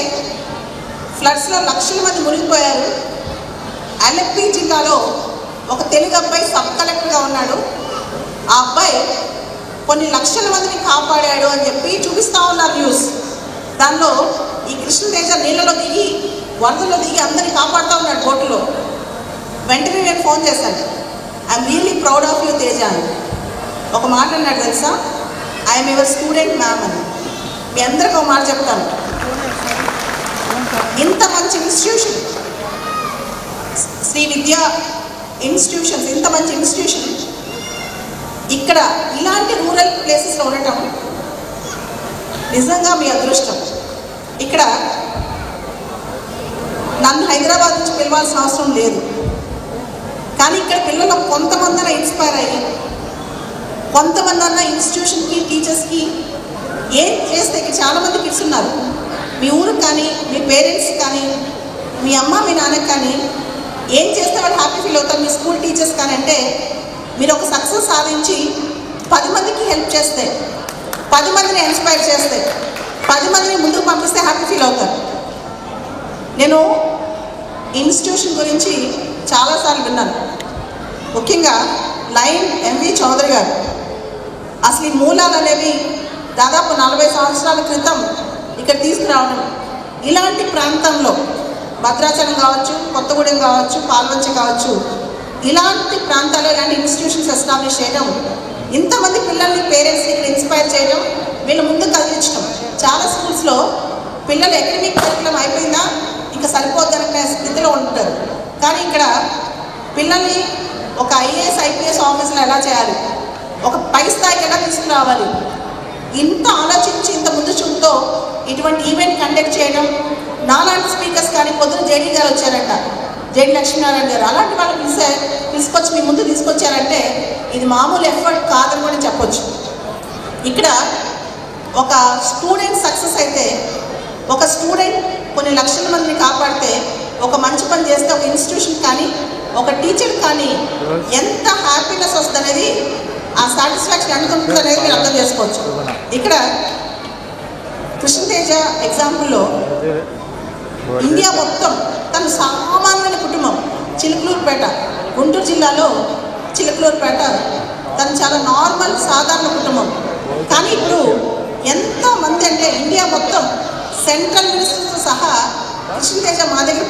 వచ్చాయి ఫ్లడ్స్లో లక్షల మంది మునిగిపోయారు. అలెప్పి జిల్లాలో ఒక తెలుగు అబ్బాయి సబ్ కలెక్టర్గా ఉన్నాడు. ఆ అబ్బాయి కొన్ని లక్షల మందిని కాపాడాడు అని చెప్పి చూపిస్తా ఉన్నారు న్యూస్. దానిలో ఈ కృష్ణతేజ నీళ్ళలో దిగి వరదలో దిగి అందరిని కాపాడుతూ ఉన్నాడు బోటులో వెంటనే నేను ఫోన్ చేశాను. I'm really proud of you Teja అని. ఒక మాట అన్నాడు తెలుసా? ఐఎమ్ యువర్ స్టూడెంట్ మ్యామ్ అని. మీ అందరికీ ఒక మాట చెప్తాను. ఇన్స్టిట్యూషన్ శ్రీ విద్యా ఇన్స్టిట్యూషన్స్ ఇంత మంచి ఇన్స్టిట్యూషన్ ఇక్కడ ఇలాంటి రూరల్ ప్లేసెస్లో ఉండటం నిజంగా మీ అదృష్టం. ఇక్కడ నన్ను హైదరాబాద్ నుంచి పిలవాల్సిన అవసరం లేదు. కానీ ఇక్కడ పిల్లలు కొంతమంది ఇన్స్పైర్ అయ్యి కొంతమంది అన్న ఇన్స్టిట్యూషన్కి టీచర్స్కి ఏం చేస్తే ఇక్కడ చాలామంది కిడ్స్ ఉన్నారు. మీ ఊరు కానీ మీ పేరెంట్స్ కానీ మీ అమ్మ మీ నాన్నకి కానీ ఏం చేస్తే వాళ్ళు హ్యాపీ ఫీల్ అవుతారు? మీ స్కూల్ టీచర్స్ కానీ అంటే మీరు ఒక సక్సెస్ సాధించి పది మందికి హెల్ప్ చేస్తే పది మందిని ఇన్స్పైర్ చేస్తే పది మందిని ముందుకు పంపిస్తే హ్యాపీ ఫీల్ అవుతారు. నేను ఇన్స్టిట్యూషన్ గురించి చాలాసార్లు విన్నాను. ముఖ్యంగా లైన్ ఎంవి చౌదరి గారు. అసలు ఈ మూలాలు అనేవి దాదాపు నలభై సంవత్సరాల క్రితం ఇక్కడ తీసుకురావడం ఇలాంటి ప్రాంతంలో భద్రాచలం కావచ్చు కొత్తగూడెం కావచ్చు పాల్వంచి కావచ్చు ఇలాంటి ప్రాంతాల్లో ఇలాంటి ఇన్స్టిట్యూషన్స్ ఎస్టాబ్లిష్ చేయడం ఇంతమంది పిల్లల్ని పేరెంట్స్ని ఇక్కడ ఇన్స్పైర్ చేయడం వీళ్ళు ముందుకు కదిలించడం. చాలా స్కూల్స్లో పిల్లలు అకాడమిక్ కరికులం అయిపోయిందా? ఇంకా సరిపోద్దనే స్థితిలో ఉంటారు. కానీ ఇక్కడ పిల్లల్ని ఒక ఐఏఎస్ ఐపీఎస్ ఆఫీసులో ఎలా చేయాలి? ఒక పై స్థాయికి ఎలా తీసుకురావాలి? ఇంత ఆలోచించి ఇంత ముందు చూపుతో ఇటువంటి ఈవెంట్ కండక్ట్ చేయడం పొద్దున జేడీ గారు వచ్చారంట. జేడి లక్ష్మీనారాయణ గారు. అలాంటి వాళ్ళు పిలిచే తీసుకొచ్చి మీ ముందు తీసుకొచ్చారంటే ఇది మామూలు ఎఫర్ట్ కాదని కూడా చెప్పొచ్చు. ఇక్కడ ఒక స్టూడెంట్ సక్సెస్ అయితే ఒక స్టూడెంట్ కొన్ని లక్షల మందిని కాపాడితే ఒక మంచి పని చేస్తే ఒక ఇన్స్టిట్యూషన్ కానీ ఒక టీచర్ కానీ ఎంత హ్యాపీనెస్ వస్తుంది అనేది ఆ సాటిస్ఫాక్షన్ ఎంత ఉంటుంది అనేది మీరు అర్థం చేసుకోవచ్చు. ఇక్కడ కృష్ణతేజ ఎగ్జాంపుల్లో ఇండియా మొత్తం తన సామాన్యుల కుటుంబం చిలుకలూరుపేట గుంటూరు జిల్లాలో చిలుకలూరుపేట తను చాలా నార్మల్ సాధారణ కుటుంబం. కానీ ఇప్పుడు ఎంతో మంది అంటే ఇండియా మొత్తం సెంట్రల్ మినిస్టర్తో సహా కృష్ణతేజ మా దగ్గర